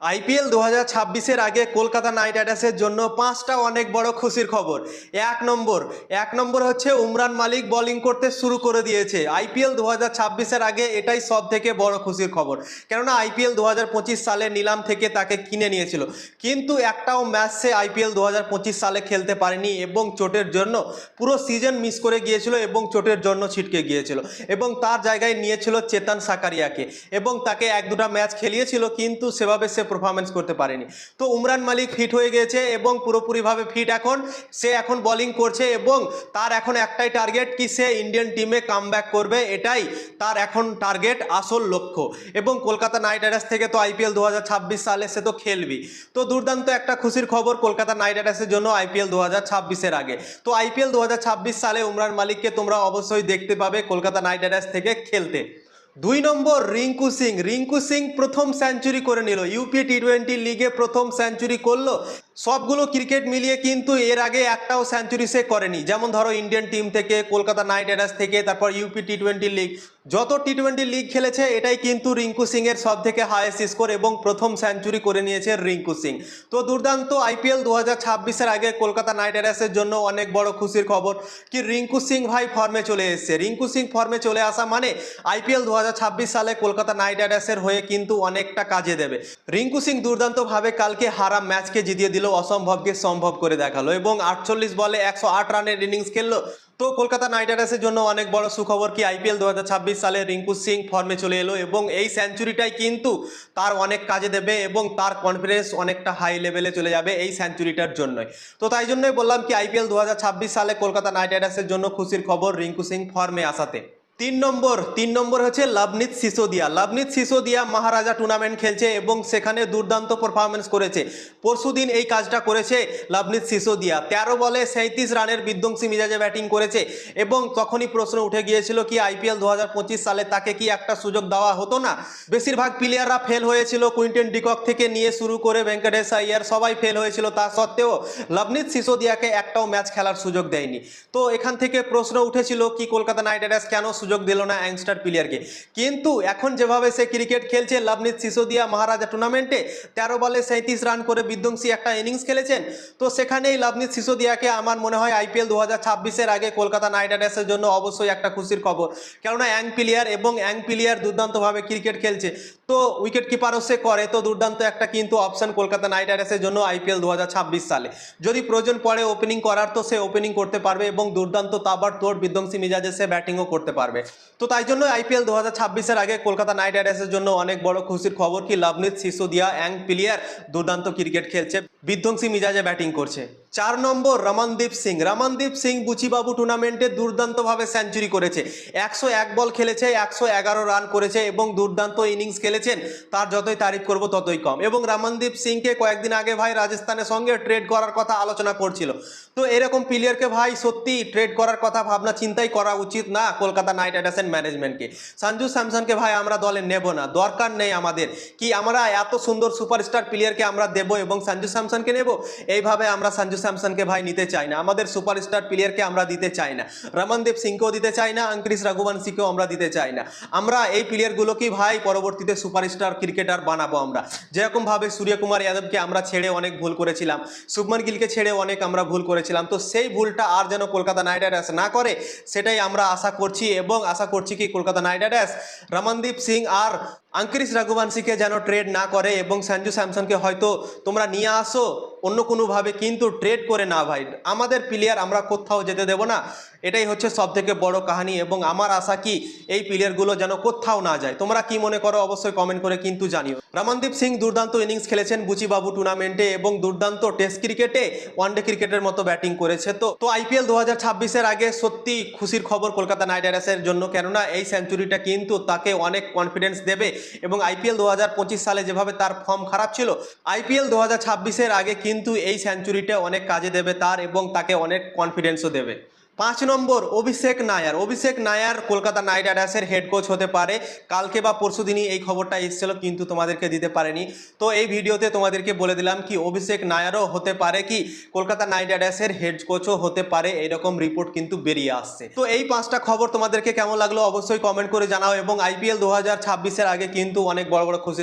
IPL দু হাজার ছাব্বিশের আগে কলকাতা নাইট রাইডার্সের জন্য পাঁচটা অনেক বড় খুশির খবর। এক নম্বর এক নম্বর হচ্ছে উমরান মালিক বোলিং করতে শুরু করে দিয়েছে। আইপিএল দু হাজার ছাব্বিশের আগে এটাই সব থেকে বড় খুশির খবর। কেননা আইপিএল দু হাজার পঁচিশ সালে নিলাম থেকে তাকে কিনে নিয়েছিল। কিন্তু একটাও ম্যাচ সে আইপিএল দু হাজার পঁচিশ সালে খেলতে পারেনি এবং চোটের জন্য পুরো সিজন মিস করে গিয়েছিল এবং চোটের জন্য ছিটকে গিয়েছিল এবং তার জায়গায় নিয়েছিল চেতন সাকারিয়াকে এবং তাকে এক দুটা ম্যাচ খেলিয়েছিল, কিন্তু সেভাবে সে পারফরমেন্স করতে পারেনি। তো উমরান মালিক ফিট হয়ে গেছে এবং পুরোপুরিভাবে ফিট এখন। সে এখন বোলিং করছে এবং তার এখন একটাই টার্গেট কি সে ইন্ডিয়ান টিমে কাম করবে এটাই তার এখন টার্গেট আসল লক্ষ্য। এবং কলকাতা নাইট রাইডার্স থেকে তো আইপিএল দু হাজার ছাব্বিশ সালে সে তো খেলবি। তো দুর্দান্ত একটা খুশির খবর কলকাতা নাইট রাইডার্সের জন্য আইপিএল দু হাজার আগে। তো আইপিএল দু হাজার ছাব্বিশ সালে উমরান মালিককে তোমরা অবশ্যই দেখতে পাবে কলকাতা নাইট রাইডার্স থেকে খেলতে। দুই নম্বর রিঙ্কু সিং। রিঙ্কু সিং প্রথম সেঞ্চুরি করে নিল। ইউপি টি টোয়েন্টি লিগে প্রথম সেঞ্চুরি করল। সবগুলো ক্রিকেট মিলিয়ে কিন্তু এর আগে একটাও সেঞ্চুরি সে করেনি। যেমন ধরো ইন্ডিয়ান টিম থেকে কলকাতা নাইট রাইডার্স থেকে, তারপর ইউপি টি টোয়েন্টি লিগ যত টি টোয়েন্টি লিগ খেলেছে, এটাই কিন্তু রিঙ্কু সিং এর সব থেকে হায়েস্ট স্কোর এবং প্রথম সেঞ্চুরি করে নিয়েছে রিঙ্কু সিং। তো দুর্দান্ত আইপিএল দু হাজার আগে কলকাতা নাইট রাইডার্সের জন্য অনেক বড় খুশির খবর কি রিঙ্কু সিং ভাই ফর্মে চলে এসেছে। রিঙ্কু সিং ফর্মে চলে আসা মানে আইপিএল দু হাজার ছাব্বিশ সালে কলকাতা নাইট রাইডার্সের হয়ে কিন্তু অনেকটা কাজে দেবে। রিঙ্কু সিং দুর্দান্তভাবে কালকে হারা ম্যাচকে জিতিয়ে দিল, অসম্ভবকে সম্ভব করে দেখাল এবং আটচল্লিশ বলে একশো আট রানের ইনিংস খেললো। তো কলকাতা নাইট রাইডার্সের জন্য অনেক বড় সুখবর কি আইপিএল দু হাজার ছাব্বিশ সালে রিঙ্কু সিং ফর্মে চলে এলো এবং এই সেঞ্চুরিটাই কিন্তু তার অনেক কাজে দেবে এবং তার কনফিডেন্স অনেকটা হাই লেভেলে চলে যাবে এই সেঞ্চুরিটার জন্যই। তো তাই জন্যই বললাম কি আইপিএল দু হাজার ছাব্বিশ সালে কলকাতা নাইট রাইডার্সের জন্য খুশির খবর রিঙ্কু সিং ফর্মে আসাতে। তিন নম্বর তিন নম্বর হচ্ছে লাভনিত সিসোদিয়া। লাভনিত সিসোদিয়া মহারাজা টুর্নামেন্ট খেলছে এবং সেখানে দুর্দান্ত পারফরমেন্স করেছে। পরশুদিন এই কাজটা করেছে লাভনিত সিসোদিয়া। তেরো বলে সাঁত্রিশ রানের বিধ্বংসী মিজাজে ব্যাটিং করেছে এবং তখনই প্রশ্ন উঠে গিয়েছিল কি আইপিএল দু হাজার পঁচিশ সালে তাকে কি একটা সুযোগ দেওয়া হতো না? বেশিরভাগ প্লেয়াররা ফেল হয়েছিল, কুইন্টেন ডিকক থেকে নিয়ে শুরু করে ভেঙ্কটেশ আইয়ার সবাই ফেল হয়েছিল। তা সত্ত্বেও লবনীত সিসোদিয়াকে একটাও ম্যাচ খেলার সুযোগ দেয়নি। তো এখান থেকে প্রশ্ন উঠেছিল কি কলকাতা নাইট রাইডার্স কেন সুযোগ দিল না অ্যাংস্টার প্লেয়ারকে কিন্তু এখন যেভাবে সে ক্রিকেট খেলছে লাভনীত সিসোদিয়া মহারাজা টুর্নামেন্টে তেরো বলে সাঁত্রিশ রান করে বিধ্বংসী একটা ইনিংস খেলেছেন। তো সেখানেই লাভনীত সিসোদিয়াকে আমার মনে হয় আইপিএল দু হাজার আগে কলকাতা নাইট রাইডার্সের জন্য অবশ্যই একটা খুশির খবর। কেননা অ্যাং প্লেয়ার এবং অ্যাং প্লেয়ার দুর্দান্তভাবে ক্রিকেট খেলছে। তো উইকেট কিপারও সে করে। তো দুর্দান্ত একটা কিন্তু অপশন কলকাতা নাইট রাইডার্সের জন্য আইপিএল দু হাজার ছাব্বিশ সালে। যদি প্রয়োজন পড়ে ওপেনিং করার, তো সে ওপেনিং করতে পারবে এবং দুর্দান্ত তাবার তোর বিধ্বংসী মিজাজে সে ব্যাটিংও করতে পারবে। তো তাই জন্য আইপিএল দু হাজার আগে কলকাতা নাইট রাইডার্সের জন্য অনেক বড় খুশির খবর কি লবনীত সিসোদিয়া অ্যাং প্লেয়ার দুর্দান্ত ক্রিকেট খেলছে, বিধ্বংসী মিজাজে ব্যাটিং করছে। চার নম্বর রমনদীপ সিং। রমনদীপ সিং বুচিবাবু টুর্নামেন্টে দুর্দান্তভাবে সেঞ্চুরি করেছে। একশো এক বল খেলেছে, একশো এগারো রান করেছে এবং দুর্দান্ত ইনিংস খেলেছেন তার যতই তারিফ করব ততই কম। এবং রামনদীপ সিংকে কয়েকদিন আগে ভাই রাজস্থানের সঙ্গে ট্রেড করার কথা আলোচনা করছিল। তো এরকম প্লেয়ারকে ভাই সত্যি ট্রেড করার কথা ভাবনা চিন্তাই করা উচিত না কলকাতা নাইট রাইডার্সের ম্যানেজমেন্টকে সঞ্জু স্যামসনকে ভাই আমরা দলে নেব না, দরকার নেই আমাদের। কি আমরা এত সুন্দর সুপারস্টার প্লেয়ারকে আমরা দেবো এবং সঞ্জু স্যামসনকে নেব? এইভাবে আমরা সঞ্জু স্যামসনকে ভাই নিতে চাই না। আমাদের সুপারস্টার প্লেয়ারকে আমরা দিতে চাই না। রমনদীপ সিংকেও দিতে চাই না অঙ্করিশ রঘুবংশীকেও আমরা দিতে চাই না। আমরা এই প্লেয়ারগুলোকেই ভাই পরবর্তীতে সুপারস্টার ক্রিকেটার বানাবো আমরা। যেরকমভাবে সূর্যকুমার যাদবকে আমরা ছেড়ে অনেক ভুল করেছিলাম, শুভমন গিলকে ছেড়ে অনেক আমরা ভুল করেছিলাম। তো সেই ভুলটা আর যেন কলকাতা নাইট রাইডার্স না করে, সেটাই আমরা আশা করছি এবং আশা করছি কি কলকাতা নাইট রাইডার্স রমনদীপ সিং আর আঙ্কিরিশ রঘুবংশীকে যেন ট্রেড না করে এবং সঞ্জু স্যামসনকে হয়তো তোমরা নিয়ে আসো, অন্য কোনোভাবে কিন্তু ট্রেড করে না ভাই। আমাদের প্লেয়ার আমরা কোথাও যেতে দেব না। এটাই হচ্ছে সব থেকে বড় কাহিনী এবং আমার আশা কি এই প্লেয়ারগুলো যেন কোথাও না যায়। তোমরা কি মনে করো অবশ্যই কমেন্ট করে কিন্তু জানিও। রমনদীপ সিং দুর্দান্ত ইনিংস খেলেছেন বুচিবাবু টুর্নামেন্টে এবং দুর্দান্ত টেস্ট ক্রিকেটে ওয়ানডে ক্রিকেটের মতো ব্যাটিং করেছে। তো তো আইপিএল দু হাজার আগে সত্যি খুশির খবর কলকাতা নাইট রাইডার্সের জন্য, কেননা এই সেঞ্চুরিটা কিন্তু তাকে অনেক কনফিডেন্স দেবে এবং আইপিএল দু হাজার পঁচিশ সালে যেভাবে তার ফর্ম খারাপ ছিল আইপিএল দু হাজার আগে কিন্তু এই সেঞ্চুরিটা অনেক কাজে দেবে তার এবং তাকে অনেক কনফিডেন্সও দেবে। পাঁচ নম্বর অভিষেক নায়ার। অভিষেক নায়ার কলকাতা নাইট রাইডার্সের হেড কোচ হতে পারে। কালকে বা পরশু দিনই এই খবরটা এসেছিল, কিন্তু তোমাদেরকে দিতে পারেনি। তো এই ভিডিওতে তোমাদেরকে বলে দিলাম কি, অভিষেক নায়ারও হতে পারে কি, কলকাতা নাইট রাইডার্সের হেড কোচও হতে পারে, এরকম রিপোর্ট কিন্তু বেরিয়ে আসছে। তো এই পাঁচটা খবর তোমাদেরকে কেমন লাগল অবশ্যই কমেন্ট করে জানাও, এবং আইপিএল দু হাজার আগে কিন্তু অনেক বড় বড় খুশি